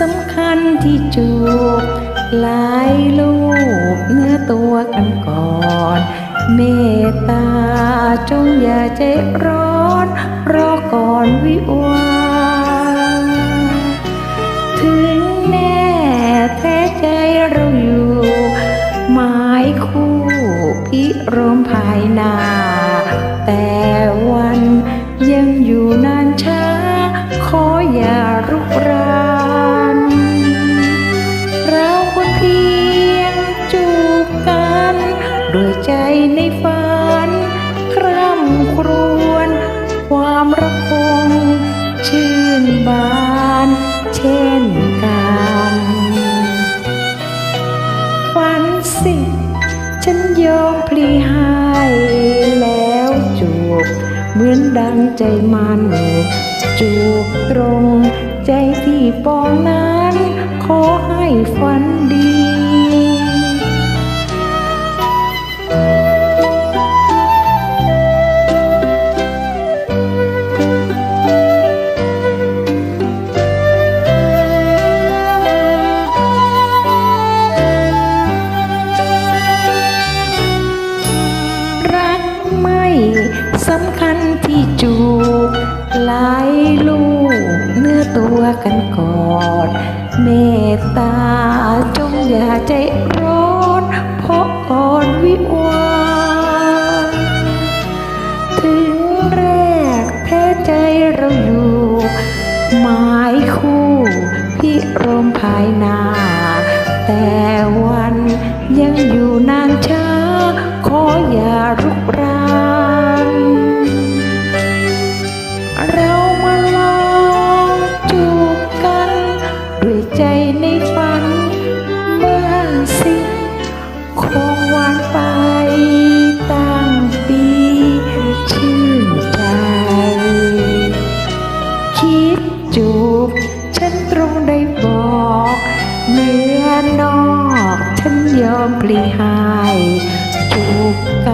สำคัญที่จูบหลายลูกเนื้อตัวกันก่อน เมตตาจงอย่าใจร้อนรอก่อนวิวาถึงแน่แท้ใจเราอยู่ หมายคู่พิรมภายนา ใจในฝันคร่ำครวญความรักคงชื่นบานเช่นกันฝันสิ ฉันยอมพลีให้แล้วจูบเหมือนดังใจมันจูบตรงใจที่ปองนั้น ขอให้ฝัน สำคัญที่จูบหลายลูกเนื้อตัวกันกอนเมตตาจงอย่าใจร้อน เพราะก่อนวิวาถึงแรกแท้ใจเราอยู่หมายคู่พิรมภายนา แต่วันยังอยู่นาน วานไปตั้งปีชื่นใจ คิดจูบฉันตรงได้บอกเนือนอกฉันยอมปลีหายจูบกัน